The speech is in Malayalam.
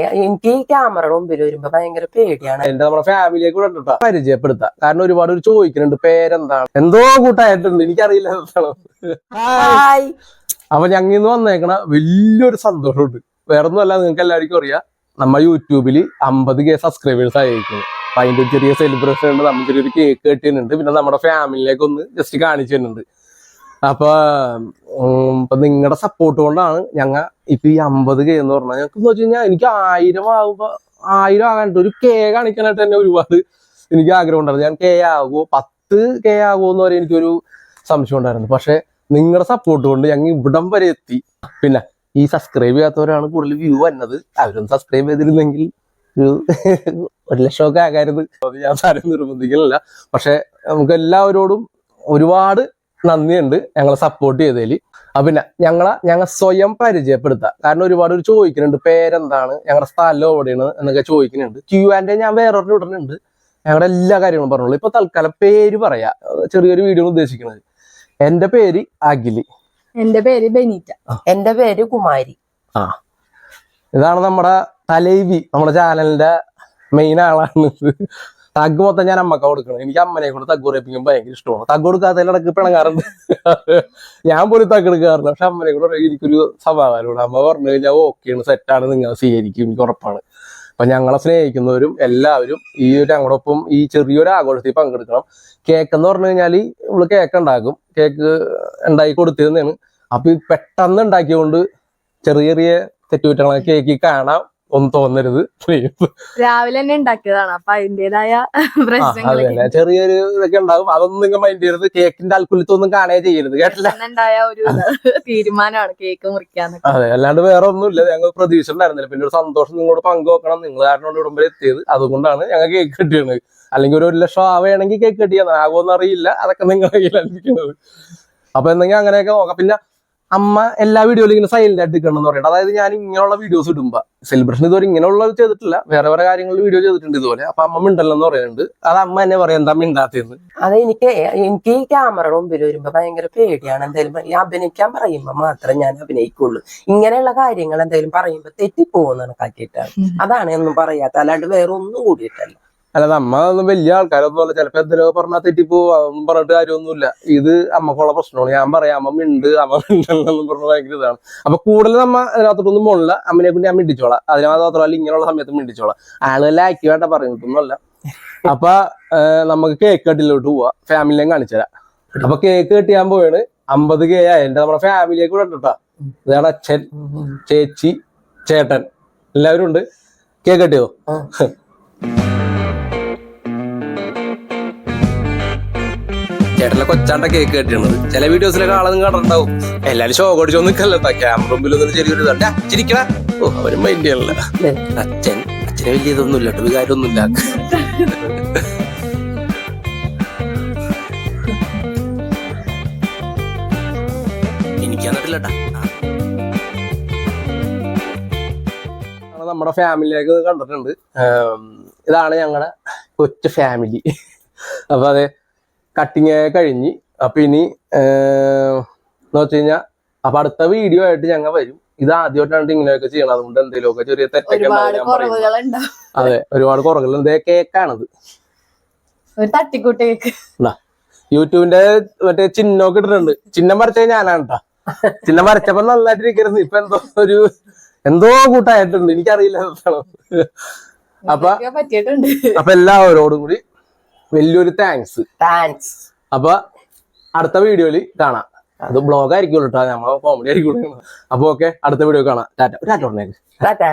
എനിക്ക് ഈ ക്യാമറയുടെ മുമ്പിൽ വരുമ്പോ ഭയങ്കര പേടിയാണ്. എന്റെ നമ്മുടെ ഫാമിലിയെ കൂടെ പരിചയപ്പെടുത്താം. കാരണം ഒരുപാട് പേര് ചോദിക്കുന്നുണ്ട് പേരെന്താണ്? എന്തോ കൂട്ടായിട്ടുണ്ട്. എനിക്കറിയില്ല ഹായ് അപ്പൊ ഞങ്ങൾ ഇന്ന് വന്നേക്കണ വലിയൊരു സന്തോഷമുണ്ട്. വേറെ ഒന്നുമല്ല നിങ്ങൾക്ക് എല്ലാവർക്കും അറിയാം. നമ്മ യൂട്യൂബിൽ അമ്പത് കെ സബ്സ്ക്രൈബേഴ്സ് ആയിരിക്കുന്നു. അപ്പൊ അതിന്റെ ചെറിയ സെലിബ്രേഷൻ ഉണ്ട്. നമ്മൾ ചെറിയൊരു കേക്ക് കെട്ടിയിട്ടുണ്ട്. പിന്നെ നമ്മുടെ ഫാമിലിയിലേക്ക് ഒന്ന് ജസ്റ്റ് കാണിച്ചു തരുന്നുണ്ട്. അപ്പൊ ഇപ്പൊ നിങ്ങളുടെ സപ്പോർട്ട് കൊണ്ടാണ് ഞങ്ങ ഇപ്പൊ ഈ അമ്പത് കെ എന്ന് പറഞ്ഞാൽ ഞങ്ങൾക്ക് വെച്ച് കഴിഞ്ഞാൽ എനിക്ക് ആയിരം ആകുമ്പോ ആയിരം ആകാണ്ട് ഒരു കെ കാണിക്കാനായിട്ട് തന്നെ ഒരുപാട് എനിക്ക് ആഗ്രഹം ഉണ്ടായിരുന്നു. ഞാൻ കെ ആകുമോ പത്ത് കെ ആകുമോ എന്ന് വരെ എനിക്കൊരു സംശയം ഉണ്ടായിരുന്നു. പക്ഷെ നിങ്ങളുടെ സപ്പോർട്ട് കൊണ്ട് ഞങ്ങൾ ഇവിടം വരെ എത്തി. പിന്നെ ഈ സബ്സ്ക്രൈബ് ചെയ്യാത്തവരാണ് കൂടുതൽ വ്യൂ വന്നത്. അവരൊന്ന് സബ്സ്ക്രൈബ് ചെയ്തിരുന്നെങ്കിൽ ഒരു ഒരു ലക്ഷമൊക്കെ ആകാരുത് അത് ഞാൻ സാരം നിർബന്ധിക്കുന്നില്ല പക്ഷെ നമുക്ക് എല്ലാവരോടും ഒരുപാട് നന്ദിയുണ്ട്. ഞങ്ങളെ സപ്പോർട്ട് ചെയ്തതിൽ അപ്പൊ പിന്നെ ഞങ്ങളെ ഞങ്ങൾ സ്വയം പരിചയപ്പെടുത്താം. കാരണം ഒരുപാട് പേര് ചോദിക്കുന്നുണ്ട് പേരെന്താണ്? ഞങ്ങളുടെ സ്ഥലം എവിടെയാണ്? എന്നൊക്കെ ചോദിക്കുന്നുണ്ട്. ക്യൂ ആൻഡ് ഞാൻ വേറൊരു ഇടുന്നുണ്ട്. ഞങ്ങളുടെ എല്ലാ കാര്യങ്ങളും പറഞ്ഞോളൂ. ഇപ്പൊ തൽക്കാലം പേര് പറയാ. ചെറിയൊരു വീഡിയോ ഉദ്ദേശിക്കുന്നത് എന്റെ പേര് അഖിൽ. എന്റെ പേര് ബെനീറ്റ. എന്റെ പേര് കുമാരി. ആ. ഇതാണ് നമ്മുടെ തലൈവി. നമ്മുടെ ചാനലിന്റെ മെയിൻ ആളാണ് തഗ് മൊത്തം ഞാൻ അമ്മക്ക കൊടുക്കണം. എനിക്ക് അമ്മനെ കൊണ്ട് തഗ് ഉറപ്പിക്കാൻ ഭയങ്കര ഇഷ്ടമാണ്. തഗ് കൊടുക്കാത്തതിലിടക്ക് പിണങ്ങാറുണ്ട്. ഞാൻ പോലും തഗ് എടുക്കാറില്ല. പക്ഷെ അമ്മനെ കൂടെ എനിക്കൊരു സമാധാനമാണ്. അമ്മ പറഞ്ഞു കഴിഞ്ഞാൽ ഓക്കെയാണ് സെറ്റാണ് നിങ്ങൾ സ്വീകരിക്കും എനിക്ക് ഉറപ്പാണ്. അപ്പൊ ഞങ്ങളെ സ്നേഹിക്കുന്നവരും എല്ലാവരും ഈ ഒരു ഞങ്ങളോടൊപ്പം ഈ ചെറിയൊരു ആഘോഷത്തിൽ പങ്കെടുക്കണം. കേക്ക് എന്ന് പറഞ്ഞു കഴിഞ്ഞാൽ നമ്മൾ കേക്ക് ഉണ്ടാക്കും. കേക്ക് ഉണ്ടാക്കി കൊടുത്തിരുന്നതാണ്. അപ്പൊ പെട്ടെന്ന് ഉണ്ടാക്കിയതുകൊണ്ട് ചെറിയ ചെറിയ തെറ്റുകുറ്റങ്ങളൊക്കെ കേക്ക് കാണാം. ഒന്നും തോന്നരുത്. രാവിലെ തന്നെ ഉണ്ടാക്കിയതാണ്. അപ്പൊ അതിന്റേതായ ചെറിയൊരു ഇതൊക്കെ ഉണ്ടാവും അതൊന്നും നിങ്ങൾ മൈൻഡ് ചെയ്യരുത്. കേക്കിന്റെ അൽക്കുലത്തൊന്നും കാണേ ചെയ്യരുത്. കേട്ടില്ല? ഉണ്ടായ ഒരു തീരുമാനമാണ് കേക്ക് മുറിക്കാൻ അതെ. അല്ലാണ്ട് വേറെ ഒന്നുമില്ല. ഞങ്ങൾ പ്രതീക്ഷ ഉണ്ടായിരുന്നില്ല പിന്നെ ഒരു സന്തോഷം നിങ്ങളോട് പങ്കുവെക്കണം. നിങ്ങൾ കാരണം ഇടുമ്പോൾ എത്തിയത്. അതുകൊണ്ടാണ് ഞങ്ങൾ കേക്ക് കിട്ടിയത്. അല്ലെങ്കിൽ ഒരു ഒരു ലക്ഷം ആവുകയാണെങ്കിൽ കേക്ക് കിട്ടിയത് ആകുമെന്ന് അറിയില്ല അതൊക്കെ നിങ്ങളെ കയ്യിലായിരിക്കുന്നത് അപ്പൊ എന്തെങ്കിലും അങ്ങനെയൊക്കെ നോക്കാം. പിന്നെ അമ്മ എല്ലാ വീഡിയോയിലും ഇങ്ങനെ സൈലന്റ് ആയിട്ട് നിൽക്കണം എന്ന് പറയുന്നത് അതായത് ഞാൻ ഇങ്ങനെയുള്ള വീഡിയോസ് ഇടുമ്പോ സെലിബ്രേഷൻ ഇതുവരെ ഇങ്ങനെയുള്ള ചെയ്തിട്ടില്ല. വേറെ വേറെ കാര്യങ്ങളിൽ വീഡിയോ ചെയ്തിട്ടുണ്ട് ഇതുപോലെ. അപ്പൊ അമ്മ മിണ്ടല്ലെന്ന് പറയുന്നുണ്ട്. അത് അമ്മ എന്നെ പറയാം എന്താ മിണ്ടാത്തേന്ന് അത് എനിക്ക് എനിക്ക് ഈ ക്യാമറയുടെ മുമ്പിൽ വരുമ്പോ ഭയങ്കര പേടിയാണ്. എന്തായാലും ഈ അഭിനയിക്കാൻ പറയുമ്പോ മാത്രമേ ഞാൻ അഭിനയിക്കുള്ളൂ. ഇങ്ങനെയുള്ള കാര്യങ്ങൾ എന്തായാലും പറയുമ്പോ തെറ്റിപ്പോകുന്ന കണക്കാക്കിയിട്ടാണ്. അതാണ് ഒന്നും പറയാത്ത അല്ലാണ്ട് വേറെ ഒന്നും കൂടിയിട്ടല്ല. അല്ല നമ്മളൊന്നും വലിയ ആൾക്കാരൊന്നും അല്ല ചിലപ്പോ എന്തെങ്കിലും പറഞ്ഞാൽ തെറ്റിപ്പോ പറഞ്ഞിട്ട് കാര്യമൊന്നുമില്ല. ഇത് അമ്മക്കുള്ള പ്രശ്നമാണ്. ഞാൻ പറയാം അമ്മ ഉണ്ട് അമ്മ പറഞ്ഞ ഭയങ്കര ഇതാണ്. അപ്പൊ കൂടുതൽ നമ്മ അതിനകത്തോട്ടൊന്നും പോണില്ല. അമ്മനെ കൊണ്ട് ഞാൻ മിണ്ടിച്ചോളാം. അതിനകത്ത് മാത്രമല്ല ഇങ്ങനെയുള്ള സമയത്ത് മിണ്ടിച്ചോളാം. ആളുകളെ ആക്കി വേണ്ട പറയുന്നതൊന്നുമല്ല. അപ്പൊ നമുക്ക് കേക്ക് കട്ടിലോട്ട് പോവാ. ഫാമിലിയെ കാണിച്ചു തരാം. അപ്പൊ കേക്ക് കെട്ടിയാൻ പോവാണ്. അമ്പത് കെ ആയ എന്റെ നമ്മുടെ ഫാമിലിയെ കൂടെ ഉണ്ട് കേട്ടോ ഇതാണ് അച്ഛൻ ചേച്ചി ചേട്ടൻ. എല്ലാവരും ഉണ്ട്? കേക്ക് കെട്ടിയോ? ചേട്ടനെ കൊച്ചാണ്ട കേക്ക് കെട്ടിയത് ചില വീഡിയോസിലൊക്കെ ആളൊന്നും നിങ്ങൾ കണ്ടിട്ടുണ്ടാവും. എല്ലാരും ഷോ കൊടിച്ചോ നിൽക്കല്ലോ ക്യാമറ മുമ്പിൽ ഒന്നും ചെറിയൊരു ഇതാണ് അച്ഛനിക്കണ ഓ അവരും മൈൻഡ് ചെയ്യണല്ല അച്ഛൻ അച്ഛനെ വലിയ ഇതൊന്നും ഇല്ല കേട്ടോ എനിക്ക് എന്നിട്ടില്ലട്ടാ നമ്മുടെ ഫാമിലിയൊക്കെ കണ്ടിട്ടുണ്ട്. ഇതാണ് ഞങ്ങളുടെ കൊച്ചു ഫാമിലി അപ്പൊ അതെ കട്ടിങ് കഴിഞ്ഞ്. അപ്പൊ ഇനി എന്ന് വെച്ച് കഴിഞ്ഞാൽ അപ്പൊ അടുത്ത വീഡിയോ ആയിട്ട് ഞങ്ങൾ വരും. ഇത് ആദ്യമായിട്ടാണ് ഇങ്ങനെയൊക്കെ ചെയ്യണം അതുകൊണ്ട് എന്തെങ്കിലുമൊക്കെ ചെറിയ തെറ്റൊക്കെ അതെ ഒരുപാട് കുറവുകളുണ്ട് ഇതേ കേക്കാണത്. തട്ടിക്കൂട്ട് കേക്ക്. യൂട്യൂബിന്റെ മറ്റേ ചിഹ്നമൊക്കെ ഇട്ടിട്ടുണ്ട്. ചിഹ്നം വരച്ചത് ഞാനാണ് കേട്ടോ ചിഹ്നം വരച്ചപ്പോ നന്നായിട്ട് ഇരിക്കരുത് ഇപ്പൊ എന്തോ ഒരു എന്തോ കൂട്ടായിട്ടുണ്ട്. എനിക്കറിയില്ല അപ്പൊ അപ്പൊ എല്ലാവരോടും കൂടി വലിയൊരു താങ്ക്സ് താങ്ക്സ് അപ്പൊ അടുത്ത വീഡിയോയിൽ കാണാം. അത് ബ്ലോഗ് ആയിരിക്കും കേട്ടോ നമ്മൾ കോമഡി ആയിരിക്കും അപ്പൊ ഓക്കെ അടുത്ത വീഡിയോ കാണാം. ടാറ്റ. ടാറ്റാ.